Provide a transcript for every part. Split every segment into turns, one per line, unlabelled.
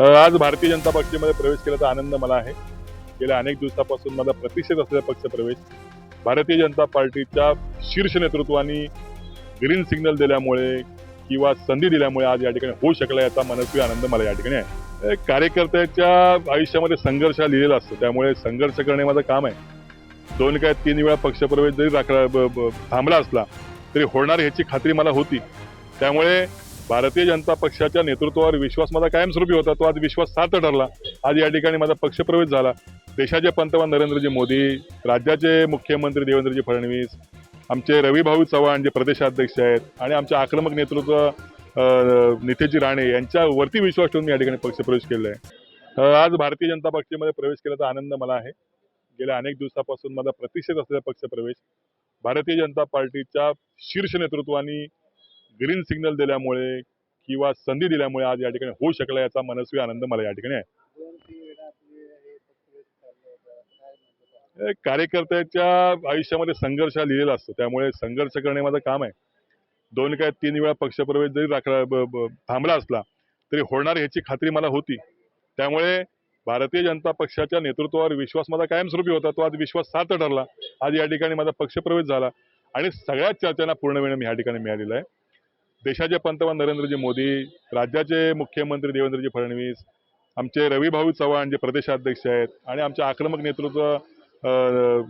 आज भारतीय जनता पक्षामध्ये प्रवेश केल्याचा आनंद मला आहे. गेल्या अनेक दिवसापासून माझा प्रतिष्ठित असलेला पक्ष प्रवेश भारतीय जनता पार्टीच्या शीर्ष नेतृत्वाने ग्रीन सिग्नल दिल्यामुळे किंवा संधी दिल्यामुळे आज या ठिकाणी होऊ शकला याचा मनस्वी आनंद मला या ठिकाणी आहे. कार्यकर्त्याच्या आयुष्यामध्ये संघर्ष लिहिलेला असतो. त्यामुळे संघर्ष करणे माझं काम आहे. दोन काय तीन वेळा पक्षप्रवेश जरी राखला ब- ब- थांबला असला तरी होणार ह्याची खात्री मला होती. त्यामुळे भारतीय जनता पक्षाच्या नेतृत्वावर विश्वास माझा कायमस्वरूपी होता. तो आज विश्वास सार्थ ठरला. आज या ठिकाणी माझा पक्षप्रवेश झाला. देशाचे पंतप्रधान नरेंद्रजी मोदी राज्याचे मुख्यमंत्री देवेंद्रजी फडणवीस आमचे रविभाऊ चव्हाण जे प्रदेशाध्यक्ष आहेत आणि आमचे आक्रमक नेतृत्व नितेजी नितेशजी राणे यांच्यावरती विश्वास ठेवून मी या ठिकाणी पक्षप्रवेश केला आहे. आज भारतीय जनता पक्षामध्ये प्रवेश केल्याचा आनंद मला आहे. गेल्या अनेक दिवसापासून माझा प्रतिष्ठित असलेला पक्षप्रवेश भारतीय जनता पार्टीच्या शीर्ष नेतृत्वाने ग्रीन सिग्नल दिल्यामुळे किंवा संधी दिल्यामुळे आज या ठिकाणी होऊ शकला याचा मनस्वी आनंद मला या ठिकाणी आहे. कार्यकर्त्याच्या आयुष्यामध्ये संघर्ष हा लिहिलेला असतो. त्यामुळे संघर्ष करणे माझं काम आहे. दोन काय तीन वेळा पक्षप्रवेश जरी राखला थांबला असला तरी होणार ह्याची खात्री मला होती. त्यामुळे भारतीय जनता पक्षाच्या नेतृत्वावर विश्वास माझा कायमस्वरूपी होता. तो आज विश्वास सार्थ ठरला. आज या ठिकाणी माझा पक्षप्रवेश झाला. आणि सगळ्याच चर्चांना पूर्ण वेळ या ठिकाणी मिळालेला आहे. देशाचे पंतप्रधान नरेंद्रजी मोदी राज्याचे मुख्यमंत्री देवेंद्रजी फडणवीस आमचे रविभाऊ चव्हाण जे प्रदेशाध्यक्ष आहेत आणि आमचे आक्रमक नेतृत्व अ,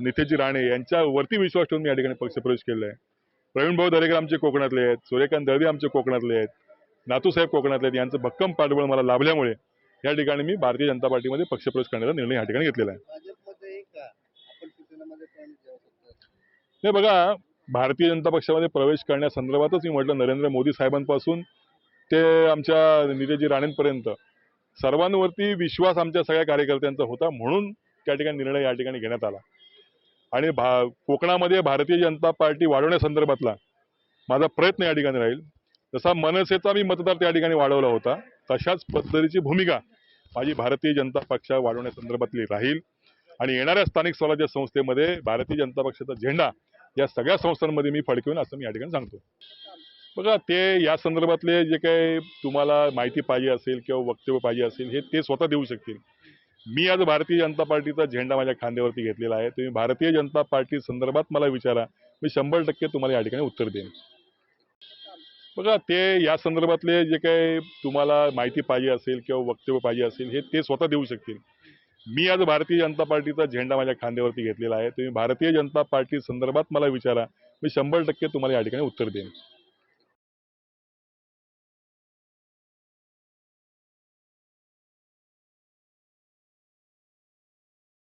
नितेशजी राणे यांच्यावरती विश्वास ठेवून मी या ठिकाणी पक्षप्रवेश केला आहे. प्रवीण भाऊ दरेकर आमचे कोकणातले आहेत सूर्यकांत दळवी आमचे कोकणातले आहेत नातूसाहेब कोकणातले आहेत यांचं भक्कम पाठबळ मला लाभल्यामुळे या ठिकाणी मी भारतीय जनता पार्टीमध्ये पक्षप्रवेश करण्याचा निर्णय या ठिकाणी घेतलेला आहे. नाही बघा भारतीय जनता पक्षामध्ये प्रवेश करण्यासंदर्भातच मी म्हटलं नरेंद्र मोदी साहेबांपासून ते आमच्या नितेशजी राणेंपर्यंत. सर्वांवरती विश्वास आमच्या सगळ्या कार्यकर्त्यांचा होता म्हणून त्या ठिकाणी निर्णय या ठिकाणी घेण्यात आला. आणि भा कोकणामध्ये भारतीय जनता पार्टी वाढवण्यासंदर्भातला माझा प्रयत्न या ठिकाणी राहील. जसा मनसेचा मी मतदार त्या ठिकाणी वाढवला होता तशाच पद्धतीची भूमिका माझी भारतीय जनता पक्ष वाढवण्यासंदर्भातली राहील. आणि येणाऱ्या स्थानिक स्वराज्य संस्थेमध्ये भारतीय जनता पक्षाचा झेंडा या सगळ्या संस्थांमध्ये मी फडकवेन असं मी या ठिकाणी सांगतो. बघा ते या संदर्भातले जे काही तुम्हाला माहिती पाहिजे असेल किंवा वक्तव्य पाहिजे असेल हे ते स्वतः देऊ शकतील. मी आज भारतीय जनता पार्टीचा झेंडा माझ्या खांद्यावरती घेतलेला आहे. तुम्ही भारतीय जनता पार्टी संदर्भात मला विचारा. मी शंभर टक्के तुम्हाला या ठिकाणी उत्तर देईन. बघा ते या संदर्भातले जे काही तुम्हाला माहिती पाहिजे असेल किंवा वक्तव्य पाहिजे असेल हे ते स्वतः देऊ शकतील. मी आज भारतीय जनता पार्टीचा झेंडा माझ्या खांद्यावरती घेतलेला आहे. तुम्ही भारतीय जनता पार्टी संदर्भात मला विचारा. मी शंभर टक्के तुम्हाला या ठिकाणी उत्तर देईन.